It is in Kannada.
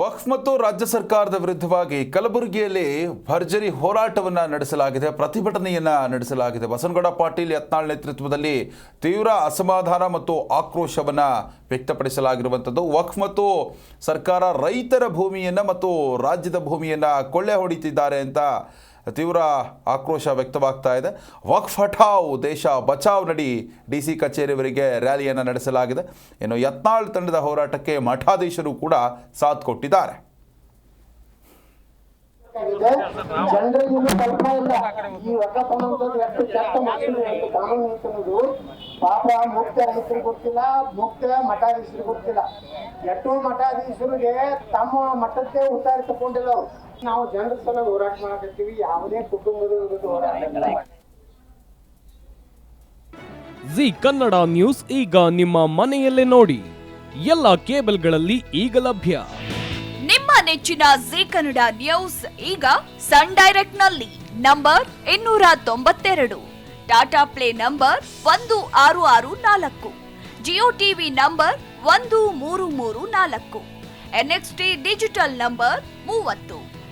ವಕ್ಫ್ ಮತ್ತು ರಾಜ್ಯ ಸರ್ಕಾರದ ವಿರುದ್ಧವಾಗಿ ಕಲಬುರಗಿಯಲ್ಲಿ ಭರ್ಜರಿ ಹೋರಾಟವನ್ನು ನಡೆಸಲಾಗಿದೆ, ಪ್ರತಿಭಟನೆಯನ್ನು ನಡೆಸಲಾಗಿದೆ. ಬಸನಗೌಡ ಪಾಟೀಲ್ ಯತ್ನಾಳ್ ನೇತೃತ್ವದಲ್ಲಿ ತೀವ್ರ ಅಸಮಾಧಾನ ಮತ್ತು ಆಕ್ರೋಶವನ್ನು ವ್ಯಕ್ತಪಡಿಸಲಾಗಿರುವಂಥದ್ದು. ವಕ್ಫ್ ಮತ್ತು ಸರ್ಕಾರ ರೈತರ ಭೂಮಿಯನ್ನು ಮತ್ತು ರಾಜ್ಯದ ಭೂಮಿಯನ್ನು ಕೊಳ್ಳೆ ಹೊಡಿತಿದ್ದಾರೆ ಅಂತ ತೀವ್ರ ಆಕ್ರೋಶ ವ್ಯಕ್ತವಾಗ್ತಾ ಇದೆ. ವಕ್ಫ್ ಹಠಾವ್ ದೇಶ ಬಚಾವ್ ನಡಿ ಡಿ ಸಿ ಕಚೇರಿವರೆಗೆ ರ್ಯಾಲಿಯನ್ನು ನಡೆಸಲಾಗಿದೆ. ಇನ್ನು ಯತ್ನಾಳ್ ತಂಡದ ಹೋರಾಟಕ್ಕೆ ಮಠಾಧೀಶರು ಕೂಡ ಸಾಥ್ ಕೊಟ್ಟಿದ್ದಾರೆ. ಜನರಿಗೆ ಸ್ವಲ್ಪ ಇಲ್ಲ. ಈ ಹೊಸ ಸಂಬಂಧದ ಎಷ್ಟು ಕೆಟ್ಟ ಮಕ್ಕಳು ಕಾನೂನು ಅನ್ನೋದು ಪಾಪ ಮುಕ್ತ ರೈತರಿಗೆ ಗೊತ್ತಿಲ್ಲ ಮುಕ್ತ ಮಠಾಧೀಶರು ಗೊತ್ತಿಲ್ಲ. ಎಷ್ಟೋ ಮಠಾಧೀಶರಿಗೆ ತಮ್ಮ ಮಠದ್ದೇ ಉತ್ತಾರ ತಗೊಂಡಿಲ್ಲ ನಾವು ಜನರ ಸಲ ಹೋರಾಟ ಮಾಡಕತ್ತೀವಿ ಯಾವುದೇ ಕುಟುಂಬದ ವಿರುದ್ಧ ಹೋರಾಟ ಜಿ ಕನ್ನಡ ನ್ಯೂಸ್ ಈಗ ನಿಮ್ಮ ಮನೆಯಲ್ಲೇ ನೋಡಿ. ಎಲ್ಲ ಕೇಬಲ್ಗಳಲ್ಲಿ ಈಗ ಲಭ್ಯ. ನಿಮ್ಮ ನೆಚ್ಚಿನ ಜಿ ಕನ್ನಡ ನ್ಯೂಸ್ ಈಗ ಸನ್ ಡೈರೆಕ್ಟ್ನಲ್ಲಿ ನಂಬರ್ ಇನ್ನೂರ ತೊಂಬತ್ತೆರಡು. ಟಾಟಾ ಪ್ಲೇ ನಂಬರ್ ಒಂದು ಆರು ಆರು ನಾಲ್ಕು. ಜಿಯೋ ಟಿವಿ ನಂಬರ್ ಒಂದು ಮೂರು ಮೂರು ನಾಲ್ಕು. ಎನ್ಎಕ್ಸ್ಟಿ ಡಿಜಿಟಲ್ ನಂಬರ್ ಮೂವತ್ತು.